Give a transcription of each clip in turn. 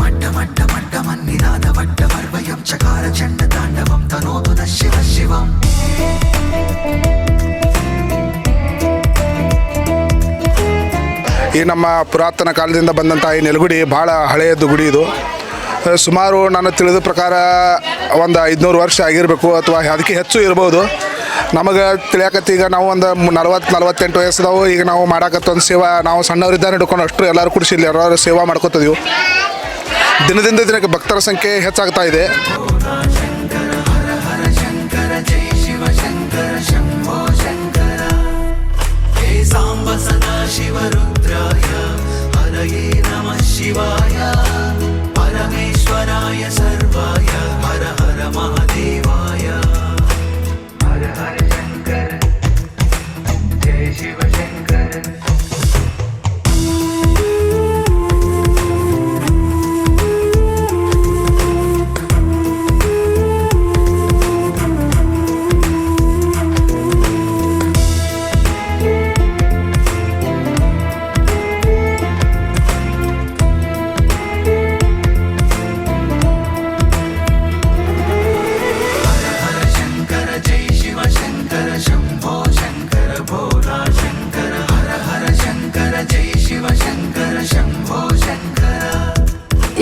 ಮಡ್ಡ ಮಡ್ಡ ಮಡ್ಡ ಚಕಾರ ತಾಂಡವಂ ತನೋದು ಶಿವ ಶಿವಂ ಈ ನಮ್ಮ ಪುರಾತನ ಕಾಲದಿಂದ ಬಂದಂಥ ಈ ನೆಲಗುಡಿ ಭಾಳ ಹಳೆಯದು ಗುಡಿ ಇದು. ಸುಮಾರು ನಾನು ತಿಳಿದ ಪ್ರಕಾರ ಒಂದು ಐದುನೂರು ವರ್ಷ ಆಗಿರಬೇಕು ಅಥವಾ ಅದಕ್ಕೆ ಹೆಚ್ಚು ಇರ್ಬೋದು. ನಮಗೆ ತಿಳಿಯಾಕತ್ತಿ ಈಗ ನಾವು ಒಂದು ನಲ್ವತ್ತು ನಲ್ವತ್ತೆಂಟು ವಯಸ್ಸದವು. ಈಗ ನಾವು ಮಾಡಾಕತ್ತೊಂದು ಸೇವಾ, ನಾವು ಸಣ್ಣವರಿದ್ದ ಹಿಡ್ಕೊಂಡು ಅಷ್ಟು ಎಲ್ಲರೂ ಕುಡಿಸಿ ಇಲ್ಲಿ ಎಲ್ಲರೂ ಸೇವಾ ಮಾಡ್ಕೋತಿದ್ವಿ. ದಿನದಿಂದ ದಿನಕ್ಕೆ ಭಕ್ತರ ಸಂಖ್ಯೆ ಹೆಚ್ಚಾಗ್ತಾ ಇದೆ.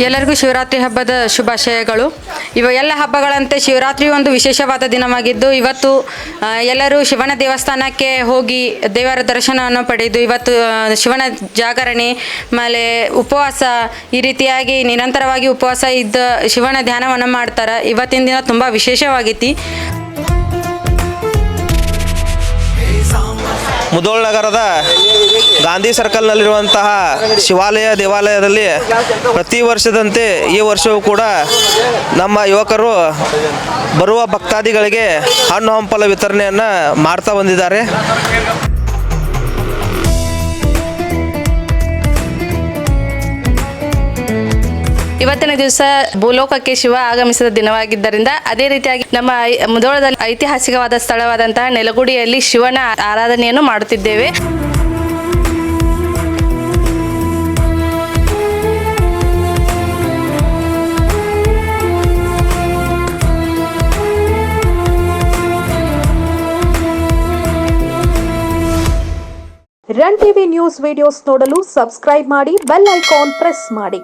ಎಲ್ಲರಿಗೂ ಶಿವರಾತ್ರಿ ಹಬ್ಬದ ಶುಭಾಶಯಗಳು. ಇವ ಎಲ್ಲ ಹಬ್ಬಗಳಂತೆ ಶಿವರಾತ್ರಿ ಒಂದು ವಿಶೇಷವಾದ ದಿನವಾಗಿದ್ದು, ಇವತ್ತು ಎಲ್ಲರೂ ಶಿವನ ದೇವಸ್ಥಾನಕ್ಕೆ ಹೋಗಿ ದೇವರ ದರ್ಶನವನ್ನು ಪಡೆದು, ಇವತ್ತು ಶಿವನ ಜಾಗರಣೆ, ಆಮೇಲೆ ಉಪವಾಸ ಈ ರೀತಿಯಾಗಿ ನಿರಂತರವಾಗಿ ಉಪವಾಸ ಇದ್ದ ಶಿವನ ಧ್ಯಾನವನ್ನು ಮಾಡ್ತಾರೆ. ಇವತ್ತಿನ ದಿನ ತುಂಬ ವಿಶೇಷವಾಗೈತಿ. ಮುದೋಳ್ ನಗರದ ಗಾಂಧಿ ಸರ್ಕಲ್ನಲ್ಲಿರುವಂತಹ ಶಿವಾಲಯ ದೇವಾಲಯದಲ್ಲಿ ಪ್ರತಿ ವರ್ಷದಂತೆ ಈ ವರ್ಷವೂ ಕೂಡ ನಮ್ಮ ಯುವಕರು ಬರುವ ಭಕ್ತಾದಿಗಳಿಗೆ ಹಣ್ಣು ಹಂಪಲ ವಿತರಣೆಯನ್ನು ಮಾಡ್ತಾ ಬಂದಿದ್ದಾರೆ. ಇವತ್ತಿನ ದಿವಸ ಭೂಲೋಕಕ್ಕೆ ಶಿವ ಆಗಮಿಸಿದ ದಿನವಾಗಿದ್ದರಿಂದ ಅದೇ ರೀತಿಯಾಗಿ ನಮ್ಮ ಮುಧೋಳದಲ್ಲಿ ಐತಿಹಾಸಿಕವಾದ ಸ್ಥಳವಾದಂತಹ ನೆಲಗುಡಿಯಲ್ಲಿ ಶಿವನ ಆರಾಧನೆಯನ್ನು ಮಾಡುತ್ತಿದ್ದೇವೆ. ರನ್ ಟಿವಿ ನ್ಯೂಸ್ ವಿಡಿಯೋಸ್ ನೋಡಲು ಸಬ್ಸ್ಕ್ರೈಬ್ ಮಾಡಿ ಬೆಲ್ ಐಕಾನ್ ಪ್ರೆಸ್ ಮಾಡಿ.